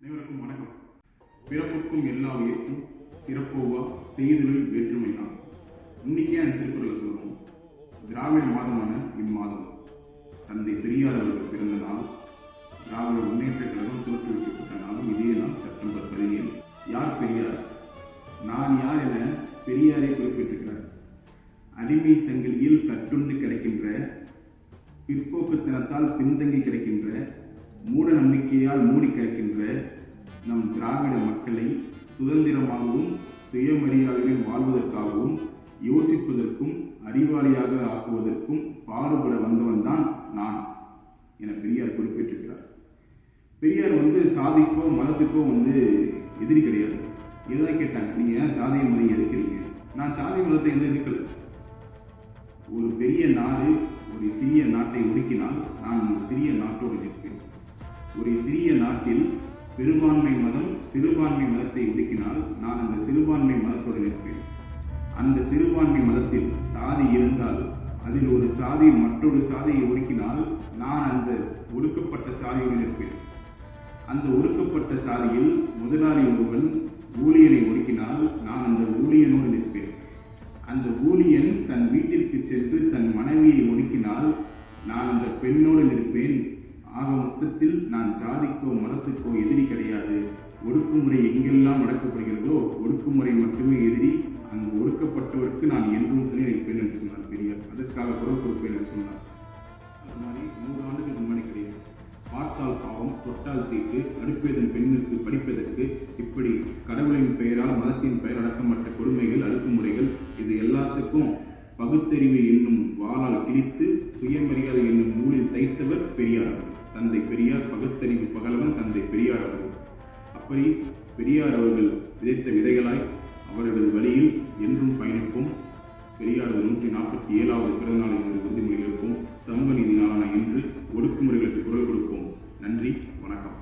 அனைவருக்கும் வணக்கம். பிறப்புக்கும் எல்லா உயிருக்கும் சிறப்போவா செய்தொழில் வேற்றுமை தான். இன்னைக்கே அந்த திருக்குறளை சொல்லுவோம் திராவிட மாதமான இம்மாதம். தந்தை பெரியார் அவர்கள் பிறந்த நாள். திராவிட முன்னேற்ற கழகம் தோற்றுவிக்கப்பட்ட நாளும் இதே நாள் செப்டம்பர் பதினேழு. யார் பெரியார்? நான் யார் என பெரியாரை குறிப்பிட்டிருக்கிறார். அடிமை சங்கிலியில் கட்டுண்டு கிடைக்கின்ற பிற்போக்குத்தனத்தால் பின்தங்கி கிடைக்கின்ற மூட நம்பிக்கையால் மூடி கிடக்கின்ற நம் திராவிட மக்களை சுதந்திரமாகவும் சுயமரியாதையில் வாழ்வதற்காகவும் யோசிப்பதற்கும் அறிவாளியாக ஆக்குவதற்கும் பாடுபட வந்தவன் தான் நான் என பெரியார் குறிப்பிட்டிருக்கிறார். பெரியார் வந்து சாதிக்கோ மதத்துக்கோ வந்து எதிரி கிடையாது. எதை கேட்டாங்க? நீங்க ஏன் சாதிய மதம் எதிர்க்கிறீங்க? நான் சாதி மதத்தை எந்த எதிர்க்கல. ஒரு பெரிய நாடு ஒரு சிறிய நாட்டை ஒடுக்கினால் நான் ஒரு சிறிய நாட்டோடு நிற்பேன். ஒரு சிறிய நாட்டில் பெரும்பான்மை மதம் சிறுபான்மை மதத்தை ஒடுக்கினால் நான் அந்த சிறுபான்மை மதத்தோடு நிற்பேன். அந்த சிறுபான்மை மதத்தில் சாதி இருந்தால் அதில் ஒரு சாதி மற்றொரு சாதியை ஒடுக்கினால் நான் அந்த ஒடுக்கப்பட்ட சாதியுடன் நிற்பேன். அந்த ஒடுக்கப்பட்ட சாதியில் முதலாளி ஒருவன் ஊழியனை ஒடுக்கினால் நான் அந்த ஊழியனோடு நிற்பேன். அந்த ஊழியன் தன் வீட்டிற்கு சென்று தன் மனைவியை ஒடுக்கினால் நான் அந்த பெண்ணோடு நிற்பேன். ஆக மொத்தத்தில் நான் ஜாதிக்கோ மதத்துக்கோ எதிரி கிடையாது. ஒடுக்குமுறை எங்கெல்லாம் நடக்கப்படுகிறதோ ஒடுக்குமுறை மட்டுமே எதிரி. அங்கு ஒடுக்கப்பட்டவருக்கு நான் என்றும் துணை நிற்பேன் என்று சொன்னார் பெரியார். அதற்காக குரல் கொடுப்பேன் என்று சொன்னார். அது மாதிரி நூறு ஆண்டுகளுக்கு முன்னாடி கிடையாது. பார்த்தால் பாவம் தொட்டால் தீட்டு அடுப்பேதன் பெண்ணுக்கு படிப்பதற்கு இப்படி கடவுளின் பெயரால் மதத்தின் பெயர் அடக்கமட்ட கொடுமைகள் அடுக்குமுறைகள் இது எல்லாத்துக்கும் பகுத்தறிவு என்னும் வாளால் கிழித்து சுயமரியாதை என்னும் நூலில் தைத்தவர் பெரியார் அவர்கள். தந்தை பெரியார் பகுத்தறிவு பகலவன் தந்தை பெரியார் அவர்கள். அப்படி பெரியார் அவர்கள் விதைத்த விதைகளாய் அவர்களது வழியில் என்றும் பயணிப்போம். பெரியாரது நூற்றி நாற்பத்தி ஏழாவது பிறந்தநாள் என்று உறுதிமொழி எடுப்போம் சமூக நீதி நாளான இன்று ஒடுக்குமுறைகளுக்கு குரல் கொடுப்போம். நன்றி வணக்கம்.